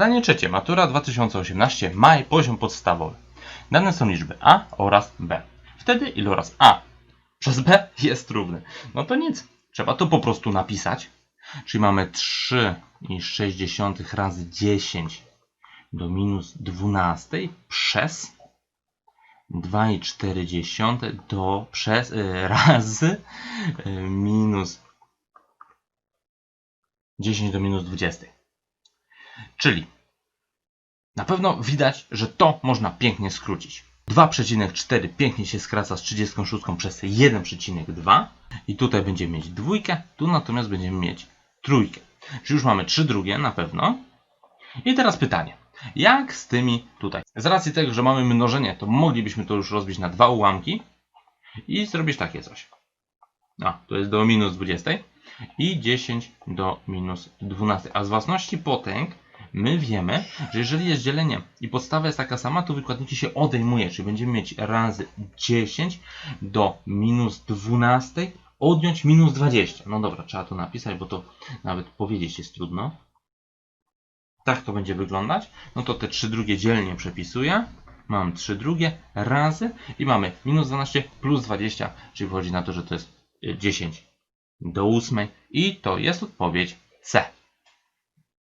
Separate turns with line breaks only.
Zadanie trzecie. Matura 2018. Maj. Poziom podstawowy. Dane są liczby A oraz B. Wtedy iloraz A przez B jest równy. No to nic. Trzeba to po prostu napisać. Czyli mamy 3,6 razy 10 do minus 12 przez 2,4 do przez y, razy y, minus 10 do minus 20. Czyli na pewno widać, że to można pięknie skrócić. 2,4 pięknie się skraca z 36 przez 1,2 i tutaj będziemy mieć dwójkę, tu natomiast będziemy mieć trójkę. Czyli już mamy 3 drugie na pewno. I teraz pytanie. Jak z tymi tutaj? Z racji tego, że mamy mnożenie, to moglibyśmy to już rozbić na dwa ułamki i zrobić takie coś. A, to jest do minus 20 i 10 do minus 12. A z własności potęg my wiemy, że jeżeli jest dzielenie i podstawa jest taka sama, to wykładniki się odejmuje, czyli będziemy mieć razy 10 do minus 12 odjąć minus 20. No dobra, trzeba to napisać, bo to nawet powiedzieć jest trudno. Tak to będzie wyglądać. No to te 3 drugie dzielnie przepisuję. Mam 3 drugie razy i mamy minus 12 plus 20, czyli wychodzi na to, że to jest y, 10 do 8 i to jest odpowiedź C.